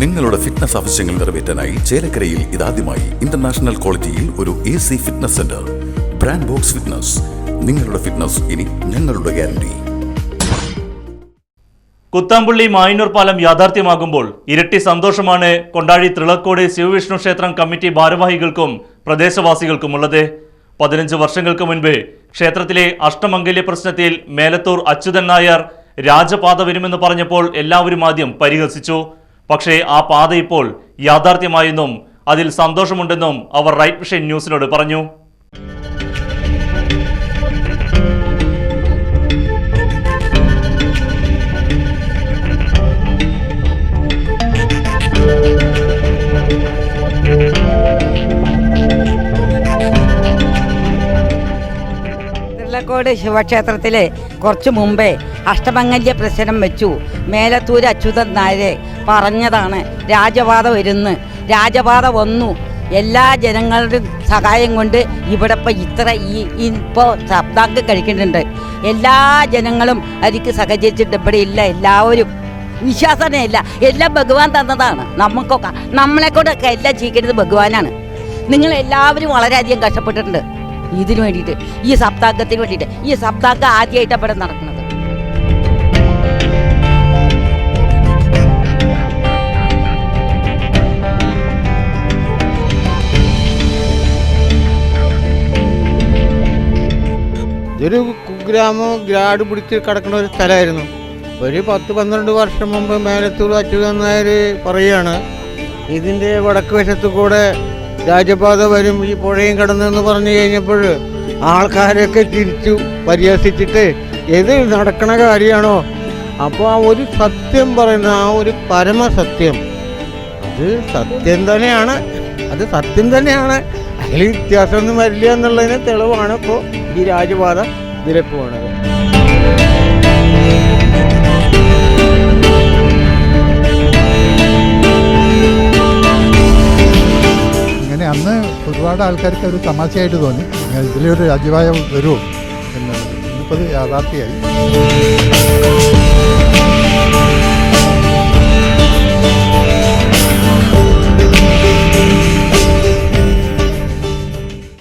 നിങ്ങളുടെ ഫിറ്റ്നസ് ആവശ്യങ്ങൾ നിറവേറ്റാനായി ചേലക്കരയിൽ ഇതാദ്യമായി ഇന്റർനാഷണൽ ക്വാളിറ്റിയിൽ ഒരു A C fitness centre brand box fitness നിങ്ങളുടെ ഫിറ്റ്നസ് ഇനി ഞങ്ങളുടെ ഗ്യാരണ്ടി കുത്താമ്പുള്ളി മായന്നൂർ പാലം യാഥാർത്ഥ്യമാകുമ്പോൾ ഇരട്ടി സന്തോഷമാണ് കൊണ്ടാഴി തൃളക്കോട് ശിവവിഷ്ണു ക്ഷേത്രം കമ്മിറ്റി ഭാരവാഹികൾക്കും പ്രദേശവാസികൾക്കുമുള്ളത്. പതിനഞ്ച് വർഷങ്ങൾക്ക് മുൻപ് ക്ഷേത്രത്തിലെ അഷ്ടമംഗല്യ പ്രശ്നത്തിൽ മേലത്തൂർ അച്യുതൻ നായർ രാജപാത വരുമെന്ന് പറഞ്ഞപ്പോൾ എല്ലാവരും ആദ്യം പരിഹസിച്ചു. പക്ഷേ ആ പാത ഇപ്പോൾ യാഥാർത്ഥ്യമായെന്നും അതിൽ സന്തോഷമുണ്ടെന്നും അവർ റൈറ്റ് വിഷൻ ന്യൂസിനോട് പറഞ്ഞു. തിരുളക്കോട് ശിവക്ഷേത്രത്തിലെ കുറച്ചു മുമ്പേ അഷ്ടമംഗല്യ പ്രശ്നം വെച്ചു. മേലത്തൂര് അച്യുതൻ നായരെ പറഞ്ഞതാണ് രാജപാത വരുന്ന്. രാജപാത വന്നു. എല്ലാ ജനങ്ങളുടെയും സഹായം കൊണ്ട് ഇവിടെ ഇപ്പോൾ ഇത്ര ഈ ഇപ്പോൾ ശബ്ദാക്ക് കഴിക്കുന്നുണ്ട്. എല്ലാ ജനങ്ങളും അതിക്ക് സഹകരിച്ചിട്ട് ഇവിടെ ഇല്ല എല്ലാവരും വിശ്വാസമേ ഇല്ല. എല്ലാം ഭഗവാൻ തന്നതാണ്. നമുക്കൊക്കെ നമ്മളെക്കൊണ്ടൊക്കെ എല്ലാം ചെയ്യിക്കുന്നത് ഭഗവാനാണ്. നിങ്ങൾ എല്ലാവരും വളരെയധികം കഷ്ടപ്പെട്ടിട്ടുണ്ട്. ഇതിനു വേണ്ടിയിട്ട് ഈ സപ്താഹത്തിന് വേണ്ടിയിട്ട് ഈ സപ്താഹം ആദ്യമായിട്ട് അവിടെ നടക്കുന്നത്. ഇതൊരു കുഗ്രാമം ഗ്രാഡ് പിടിച്ച് കിടക്കുന്ന ഒരു സ്ഥലമായിരുന്നു. ഒരു പത്ത് പന്ത്രണ്ട് വർഷം മുമ്പ് മേലത്തൂർ അച്യുതൻ നായർ പറയുകയാണ്. ഇതിന്റെ വടക്ക് വശത്തു കൂടെ രാജപാത വരും ഈ പുഴയും കടന്നെന്ന് പറഞ്ഞു കഴിഞ്ഞപ്പോൾ ആൾക്കാരൊക്കെ തിരിച്ചു പരിഹസിച്ചിട്ട് ഇത് നടക്കണ കാര്യമാണോ? അപ്പോൾ ആ ഒരു സത്യം പറയുന്ന ആ ഒരു പരമസത്യം അത് സത്യം തന്നെയാണ് അത് സത്യം തന്നെയാണ്. അതിൽ വ്യത്യാസമൊന്നും വരില്ല എന്നുള്ളതിന് തെളിവാണ് ഇപ്പോൾ ഈ രാജപാത നിരപ്പ് പോണത്. അന്ന് ഒരുപാട് ആൾക്കാർക്ക് ഒരു തമാശയായിട്ട് തോന്നി. ഇതിലൊരു രാജ്യവായ വരുമോ എന്നുള്ളത് ഇന്നിപ്പോൾ യാഥാർത്ഥ്യമായി.